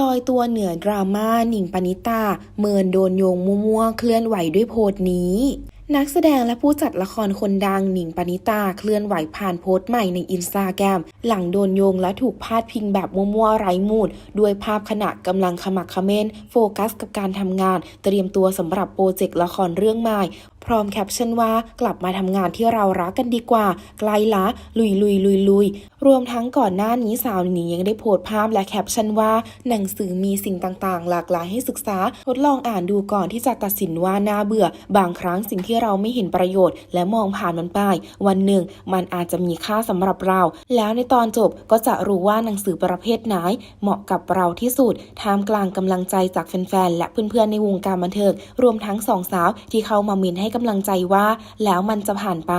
ลอยตัวเหนือดราม่าหนิงปณิตา เมินโดนโยงมั่วๆ เคลื่อนไหวด้วยโพสต์นี้ นักแสดงและผู้จัดละครคนดังหนิงปณิตาเคลื่อนไหวผ่านโพสต์ใหม่ในอินสตาแกรมหลังโดนโยงและถูกพาดพิงแบบมั่วๆไร้มูด ด้วยภาพขณะกำลังขมักเขม้น โฟกัสกับการทำงาน เตรียมตัวสำหรับโปรเจกต์ละครเรื่องใหม่ พร้อมแคปชั่นว่ากลับมาทำงานที่เรารักกันดีกว่า ไกลละลุยลุยลุยลุยรวมทั้งก่อนหน้านี้สาวหนิงยังได้โพสต์ภาพและแคปชั่นว่า หนังสือมีสิ่งต่างๆ หลากหลายให้ศึกษา ทดลองอ่านดูก่อนที่จะตัดสินว่าน่าเบื่อ บางครั้งสิ่งที่เราไม่เห็นประโยชน์ และมองผ่านมันไป วันหนึ่ง มันอาจจะมีค่าสำหรับเรา แล้วในตอนจบก็จะรู้ว่าหนังสือประเภทไหน เหมาะกับเราที่สุดท่ามกลางกำลังใจจากแฟนๆและเพื่อนๆในวงการบันเทิงรวมทั้งสองสาวที่เข้ามามินให้กำลังใจว่าแล้วมันจะผ่านไป